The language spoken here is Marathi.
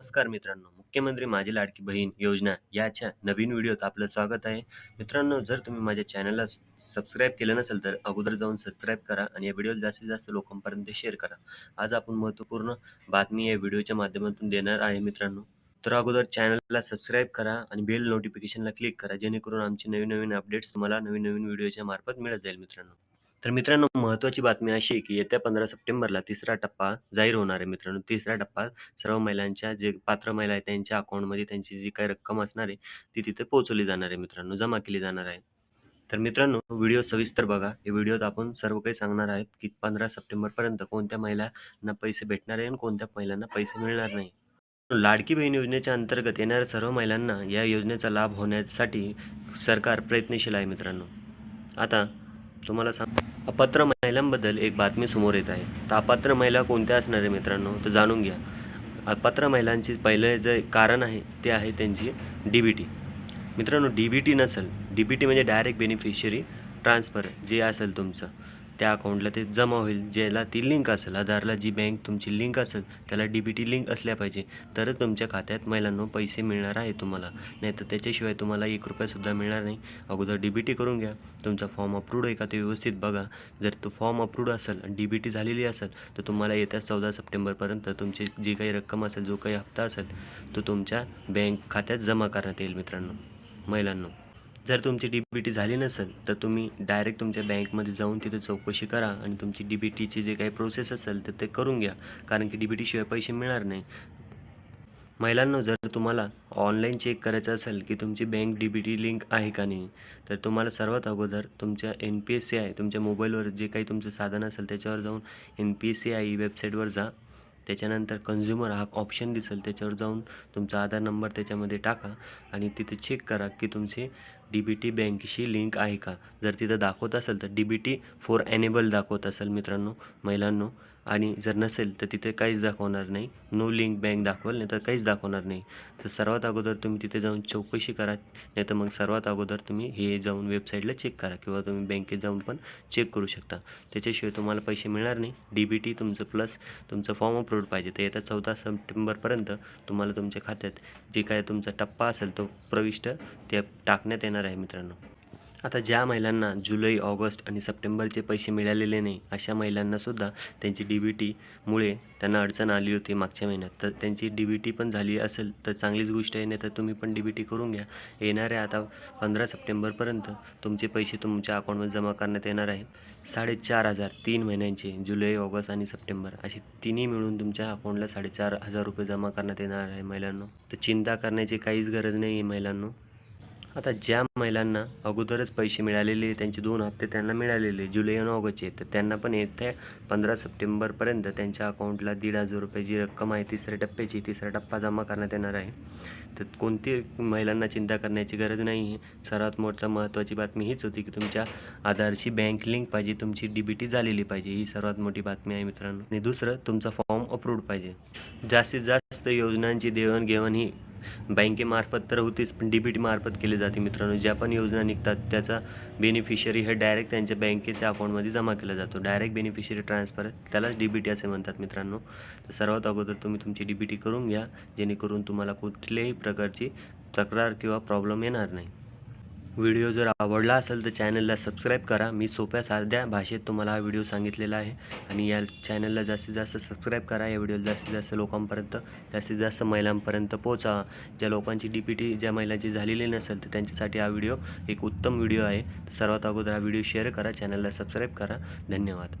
नमस्कार मित्रांनो मुख्यमंत्री माझी लाडकी बहीण योजना याच्या नवीन व्हिडिओत आपलं स्वागत आहे. मित्रांनो जर तुम्ही माझ्या चॅनलला सबस्क्राईब केलं नसेल तर अगोदर जाऊन सबस्क्राईब करा आणि या व्हिडिओला जास्तीत जास्त लोकांपर्यंत शेअर करा. आज आपण महत्त्वपूर्ण बातमी या व्हिडिओच्या माध्यमातून देणार आहे मित्रांनो. तर अगोदर चॅनलला सबस्क्राईब करा आणि बेल नोटिफिकेशनला क्लिक करा जेणेकरून आमचे नवीन नवीन अपडेट्स तुम्हाला नवीन नवीन व्हिडिओच्या मार्फत मिळत जाईल मित्रांनो. तर मित्रांनो महत्त्वाची बातमी अशी आहे की येत्या पंधरा सप्टेंबरला तिसरा टप्पा जाहीर होणार आहे मित्रांनो. तिसरा टप्पा सर्व महिलांच्या जे पात्र महिला आहेत त्यांच्या अकाउंटमध्ये त्यांची जी काही रक्कम असणार आहे ती तिथे पोहोचवली जाणार आहे मित्रांनो जमा केली जाणार आहे. तर मित्रांनो व्हिडिओ सविस्तर बघा. या व्हिडिओत आपण सर्व काही सांगणार आहेत की पंधरा सप्टेंबरपर्यंत कोणत्या महिलांना पैसे भेटणार आहे आणि कोणत्या महिलांना पैसे मिळणार नाही. लाडकी बहीण योजनेच्या अंतर्गत येणाऱ्या सर्व महिलांना या योजनेचा लाभ होण्यासाठी सरकार प्रयत्नशील आहे मित्रांनो. आता तुम्हाला सांग. अपात्र महिलांबद्दल एक बातमी समोर येत आहे. तर अपात्र महिला कोणत्या असणार आहे मित्रांनो? तर जाणून घ्या. अपात्र महिलांची पहिलं जे कारण आहे ते आहे त्यांची डी बी टी मित्रांनो डी बी टी नसेल. डी बी टी म्हणजे डायरेक्ट बेनिफिशियरी ट्रान्सफर जे असेल तुमचं. त्या अकाउंटला ते जमा होईल ज्याला ती लिंक असेल आधारला जी बँक तुमची लिंक असेल त्याला डी बी टी लिंक असल्या पाहिजे. तरच तुमच्या खात्यात महिलांनो पैसे मिळणार आहे तुम्हाला. नाही तर त्याच्याशिवाय तुम्हाला एक रुपयासुद्धा मिळणार नाही. अगोदर डी बी टी करून घ्या. तुमचा फॉर्म अप्रूव्ड आहे का ते व्यवस्थित बघा. जर तो फॉर्म अप्रूव्ड असेल आणि डी बी टी झालेली असेल तर तुम्हाला येत्या चौदा सप्टेंबरपर्यंत तुमची जी काही रक्कम असेल जो काही हप्ता असेल तो तुमच्या बँक खात्यात जमा करण्यात येईल मित्रांनो महिलांनो. जर तुमची डी बी टी झाली नसेल तर तुम्ही डायरेक्ट तुमच्या बँकमध्ये जाऊन तिथे चौकशी करा आणि तुमची डी बी टीची जे काही प्रोसेस असेल तर ते करून घ्या. कारण की डी बी टीशिवाय पैसे मिळणार नाही. महिलांनो जर तुम्हाला ऑनलाईन चेक करायचं असेल की तुमची bank D B T link आहे का नाही तर तुम्हाला सर्वात अगोदर तुमच्या N P S C I तुमच्या मोबाईलवर जे काही तुमचं साधन असेल त्याच्यावर जाऊन N P S C I वेबसाईटवर जा. त्याच्यानंतर कन्झ्युमर हा ऑप्शन दिसेल त्याच्यावर जाऊन तुमचा आधार नंबर त्याच्यामध्ये टाका आणि तिथे चेक करा की तुमचे डी बी टी बँकेशी लिंक आहे का? जर तिथं दाखवत असेल तर D B T for enable दाखवत असेल मित्रांनो महिलांनो. आणि जर नसेल तर तिथे काहीच दाखवणार नाही. नो लिंक बँक दाखवाल नाही तर काहीच दाखवणार नाही. तर सर्वात अगोदर तुम्ही तिथे जाऊन चौकशी करा नाही तर मग सर्वात अगोदर तुम्ही हे जाऊन वेबसाईटला चेक करा किंवा तुम्ही बँकेत जाऊन पण चेक करू शकता. त्याच्याशिवाय तुम्हाला पैसे मिळणार नाही. डी बी टी तुमचं प्लस तुमचं फॉर्म अप्रूव्ड पाहिजे. तर येत्या चौदा सप्टेंबरपर्यंत तुम्हाला तुमच्या खात्यात जे काय तुमचा टप्पा असेल तो प्रविष्ट ते टाकण्यात येणार आहे मित्रांनो. आता ज्या महिलांना जुलै ऑगस्ट आणि सप्टेंबरचे पैसे मिळालेले नाही अशा महिलांनासुद्धा त्यांची डी बी टीमुळे त्यांना अडचण आली होती मागच्या महिन्यात. तर त्यांची डी बी टी पण झाली असेल तर चांगलीच गोष्ट आहे नाही तर तुम्ही पण डी बी टी करून घ्या. येणाऱ्या आता पंधरा सप्टेंबरपर्यंत तुमचे पैसे तुमच्या अकाउंटमध्ये जमा करण्यात येणार आहे. साडेचार हजार तीन महिन्यांचे जुलै ऑगस्ट आणि सप्टेंबर असे तिन्ही मिळून तुमच्या अकाउंटला साडेचार हजार रुपये जमा करण्यात येणार आहे महिलांनो. तर चिंता करण्याची काहीच गरज नाही आहे महिलांनो. आता ज्या महिलांना अगोदरच पैसे मिळालेले त्यांचे दोन हप्ते त्यांना मिळालेले जुलै आणि ऑगस्टचे तर त्यांना पण येत्या पंधरा सप्टेंबरपर्यंत त्यांच्या अकाउंटला दीड हजार रुपये जी रक्कम आहे तिसऱ्या टप्प्याची तिसरा टप्पा जमा करण्यात येणार आहे. तर कोणती महिलांना चिंता करण्याची गरज नाही आहे. सर्वात मोठं महत्त्वाची बातमी हीच होती की तुमच्या आधारशी बँक लिंक पाहिजे तुमची डी बी टी झालेली पाहिजे ही सर्वात मोठी बातमी आहे मित्रांनो. आणि दुसरं तुमचा फॉर्म अप्रूव्ड पाहिजे. जास्तीत जास्त योजनांची देवाणघेवाण ही बँकेमार्फत तर होतेच पण डी बी टी मार्फत केली जाते मित्रांनो. ज्या पण योजना निघतात त्याचा बेनिफिशरी हे डायरेक्ट त्यांच्या बँकेच्या अकाउंटमध्ये जमा केला जातो. डायरेक्ट बेनिफिशरी ट्रान्सफर त्यालाच डी बी टी असे म्हणतात मित्रांनो. तर सर्वात अगोदर तुम्ही तुमची डी बी टी करून घ्या जेणेकरून तुम्हाला कुठल्याही प्रकारची तक्रार किंवा प्रॉब्लेम येणार नाही. व्हिडिओ जर आवडला असेल तर चॅनलला सबस्क्राईब करा. मी सोप्या साध्या भाषेत तुम्हाला हा व्हिडिओ सांगितलेला आहे. आणि या चॅनलला जास्तीत जास्त सबस्क्राईब करा. या व्हिडिओला जास्तीत जास्त लोकांपर्यंत जास्तीत जास्त महिलांपर्यंत पोचा ज्या लोकांची डी पी टी ज्या महिलांची झालेली नसेल तर त्यांच्यासाठी हा व्हिडिओ एक उत्तम व्हिडिओ आहे. तर सर्वात अगोदर हा व्हिडिओ शेअर करा. चॅनलला सबस्क्राईब करा. धन्यवाद.